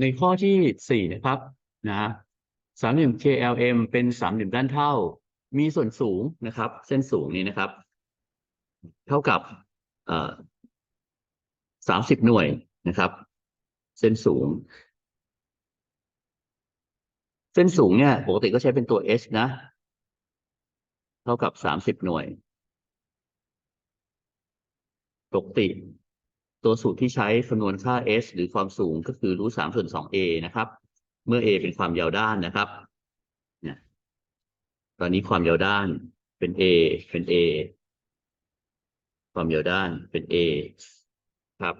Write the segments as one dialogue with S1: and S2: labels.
S1: ในข้อที่สี่นะครับนะสามเหลี่ยม KLM เป็นสามเหลี่ยมด้านเท่า มีส่วนสูงนะครับ เส้นสูงนี้นะครับ เท่ากับสามสิบหน่วยนะครับ เส้นสูง เส้นสูงเนี่ยปกติก็ใช้เป็นตัว h นะ เท่ากับสามสิบหน่วย ปกติ ตัวสูตรที่ใช้คำนวณค่า s หรือความสูงก็คือรูทสามส่วนสอง a นะครับ เมื่อ a เป็นความยาวด้านนะครับเนี่ยตอนนี้ความยาวด้านเป็น a เป็น a ความยาวด้านเป็น a ครับ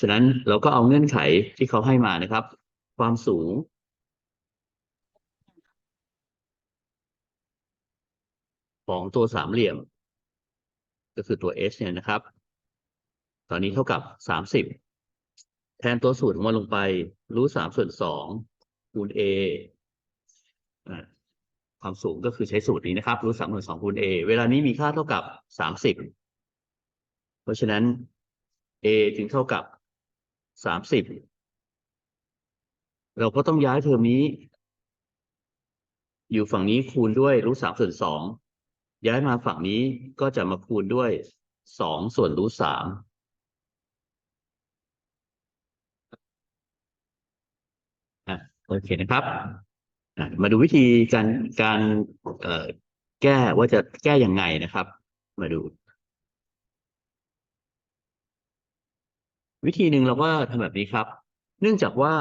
S1: ฉะนั้นเราก็เอาเงื่อนไขที่เขาให้มานะครับ ความสูง ของตัวสามเหลี่ยม ก็คือตัว h เนี่ยนะครับ ตอนนี้เท่ากับสามสิบแทนตัวสูตรของมันลงไป รูทสามส่วนสองคูณ a อ่าความสูงก็คือใช้สูตรนี้นะครับรูทสามส่วนสองคูณ a เวลานี้มีค่าเท่ากับสามสิบเพราะฉะนั้น a จึงเท่ากับสามสิบเราก็ต้องย้ายเทอมนี้ อยู่ฝั่งนี้คูณด้วยรูทสามส่วนสองย้ายมาฝั่งนี้ก็จะมาคูณด้วยสองส่วนรูทสาม อะ โอเคนะครับมาดูวิธีการการเอ่อแก้ว่าจะแก้ยังไงนะครับ มาดู วิธีหนึ่งเราก็ทำแบบนี้ครับ เนื่องจากว่า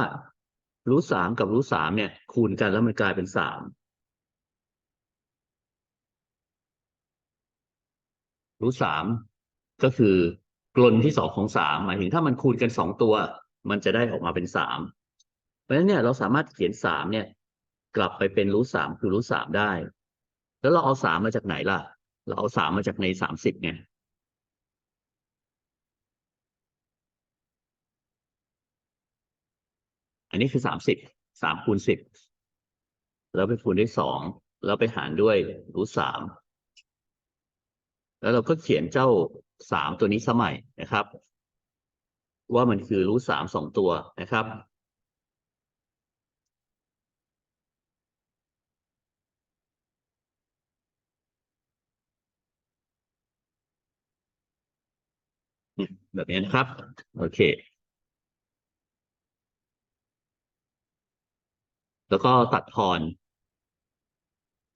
S1: รูทสามกับรูทสามเนี่ย คูณกันแล้วมันกลายเป็นสามรูทสามก็คือกลนที่สองของสามหมายถึงถ้ามันคูณกันสองตัว มันจะได้ออกมาเป็นสาม เพราะฉะนั้นเนี่ยเราสามารถเขียนสามเนี่ย กลับไปเป็นรูทสามคือรูทสามได้ แล้วเราเอาสามมาจากไหนล่ะ เราเอาสามมาจากในสามสิบเนี่ยอันนี้คือสามสิบสามคูณสิบแล้วไปคูณด้วยสองแล้วไปหารด้วยรูทสามแล้วเราก็เขียนเจ้าสามตัวนี้สมัยนะครับ ว่ามันคือรูทสามสองตัวนะครับ แบบนี้นะครับ โอเค แล้วก็ตัดทอน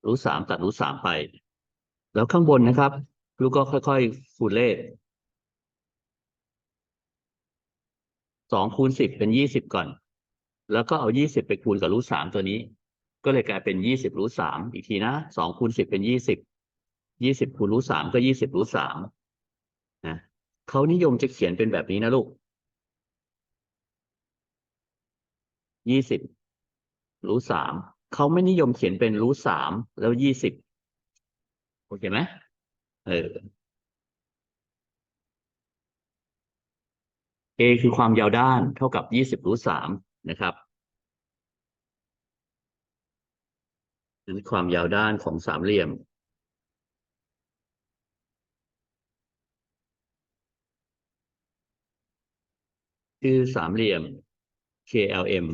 S1: รูทสามตัดรูทสามไป แล้วข้างบนนะครับลูกก็ค่อยๆคูณเลขสองคูณสิบเป็นยี่สิบก่อน แล้วก็เอายี่สิบไปคูณกับรูทสามตัวนี้ ก็เลยกลายเป็นยี่สิบรูทสามอีกทีนะสองคูณสิบเป็นยี่สิบยี่สิบคูณรูทสามก็ยี่สิบรูทสาม เขานิยมจะเขียนเป็นแบบนี้นะลูกยี่สิบรูทสามเขาไม่นิยมเขียนเป็นรูทสามแล้วยี่สิบโอเคไหมเออ a คือความยาวด้านเท่ากับยี่สิบรูทสามนะครับนั่นความยาวด้านของสามเหลี่ยม คือสามเหลี่ยม KLM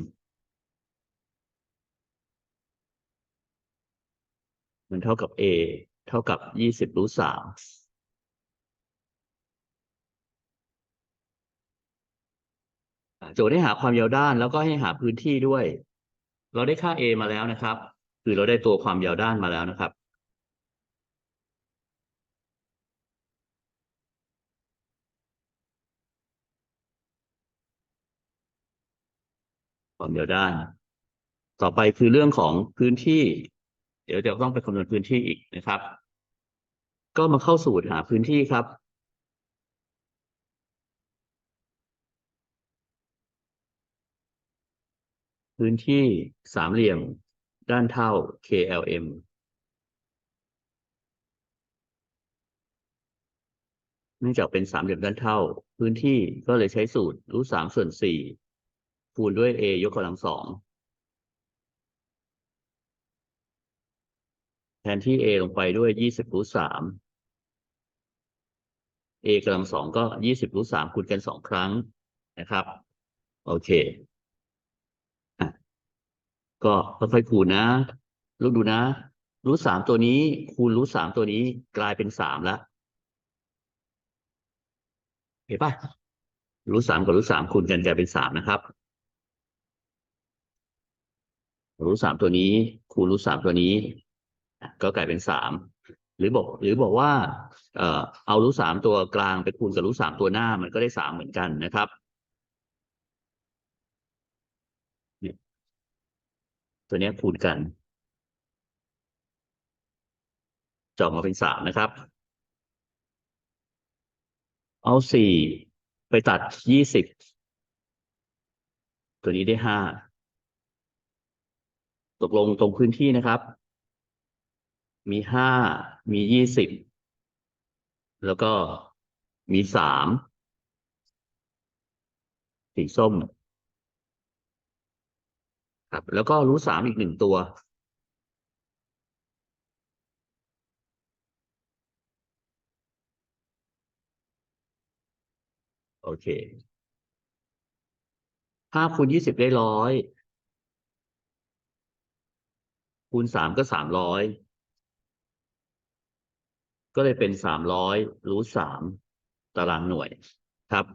S1: มันเท่ากับ A เท่ากับยี่สิบรูทสามโจทย์ให้หาความยาวด้านแล้วก็ให้หาพื้นที่ด้วย เราได้ค่า A มาแล้วนะครับ คือเราได้ตัวความยาวด้านมาแล้วนะครับ ความเดียาวด้าน ต่อไปคือเรื่องของพื้นที่ เดี๋ยวจะต้องไปคำนวณพื้นที่อีกนะครับ ก็มาเข้าสูตรหาพื้นที่ครับพื้นที่สามเหลี่ยม ด้านเท่า KLM เนื่องจากเป็นสามเหลี่ยมด้านเท่า พื้นที่ก็เลยใช้สูตรรูทสามส่วนสี่ คูณด้วย a ยกกำลังสองแทนที่ a ลงไปด้วยยี่สิบรูทสาม a กำลังสองก็ยี่สิบรูทสามคูณกันสองครั้งนะครับ โอเคก็ค่อยๆคูณนะ ลูกดูนะรูทสามตัวนี้คูณรูทสามตัวนี้กลายเป็นสามแล้วเห็นปะรูทสามกับรูทสามคูณกันกลายเป็นสามนะครับ รูทสามตัวนี้ คูณรูทสามตัวนี้ ก็กลายเป็นสามหรือบอก หรือบอกว่า เอ่อเอารูทสามตัวกลางไปคูณกับรูทสามตัวหน้ามันก็ได้สามเหมือนกันนะครับเนี่ยตัวนี้คูณกันจออกมาเป็นสามนะครับ เอาสี่ไปตัดยี่สิบตัวนี้ได้ห้า ตกลงตรงพื้นที่นะครับ มีห้ามียี่สิบแล้วก็มีสามสีส้ม ครับ แล้วก็รู้สามอีกหนึ่งตัว โอเคห้าคูณยี่สิบได้ร้อย คูณสามก็สามร้อยก็เลยเป็นสามร้อยรูทสามตารางหน่วยครับ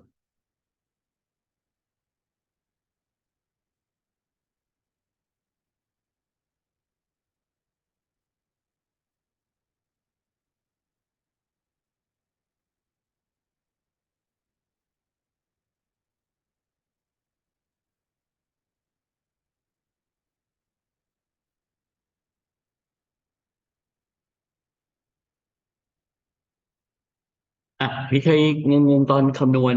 S1: อะมีใครงงๆตอนคำนวณ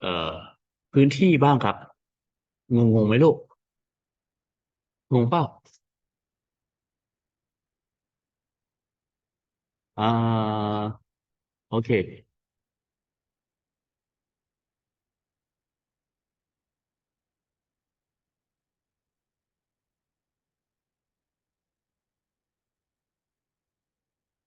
S1: เอ่อ พื้นที่บ้างครับ งงงไหมลูก งงเปล่าอ่า โอเค